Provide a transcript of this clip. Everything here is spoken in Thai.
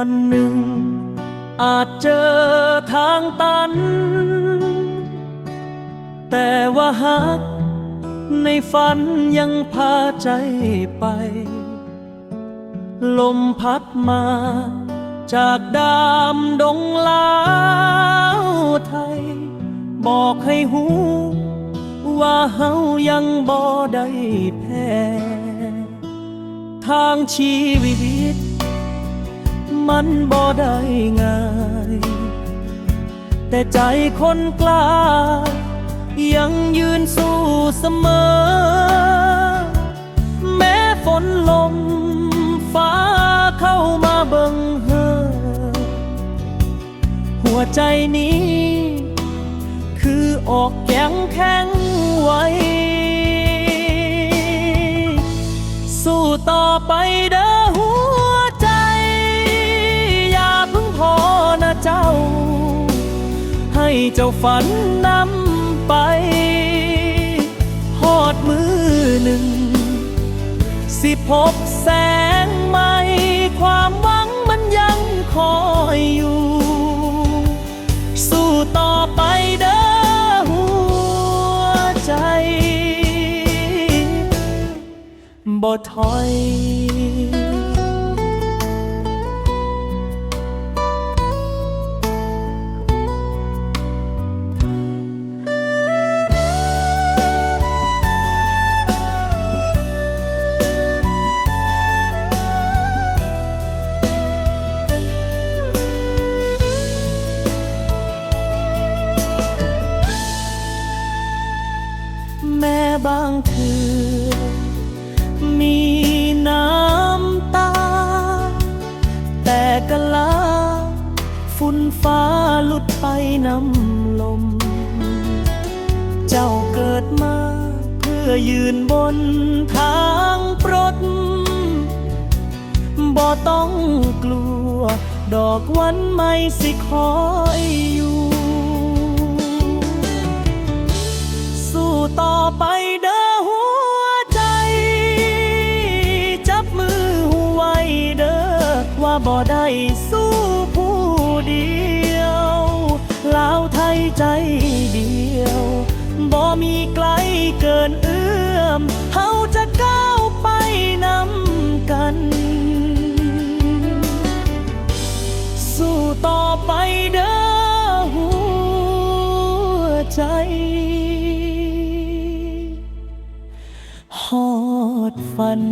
ันหนึ่ง อาจเจอทางตัน แต่ว่าหักในฝันยังพาใจไป ลมพัดมาจากดามดงลาวไทย บอกให้หูว่าเฮายังบ่ได้แพ้ทางชีวิต มันบ่ได้ง่าย แต่ใจคนกล้า ยังยืนสู้เสมอ แม้ฝนลมฟ้าเข้ามาเบิ่งเฮอหัวใจนี้ คือออกแข็งแข็งไว้ สู้ต่อไป เจ้าฝันนำไปหอดมือหนึ่ง สิพบแสงใหม่ความหวังมันยังคอยอยู่ สู้ต่อไปเด้อหัวใจบ่ถอย ฟ้าหลุดไปน้ำลม เจ้าเกิดมาเพื่อยืนบนทางปรดบ่ต้องกลัว ดอกวันไม่สิคอยอยู่ สู้ต่อไปเด้ ใจเดียวบ่มีไกลเกินเอื้อมเฮาจะก้าวไปนำกัน สู้ต่อไปเด้อหัวใจฮอดฝัน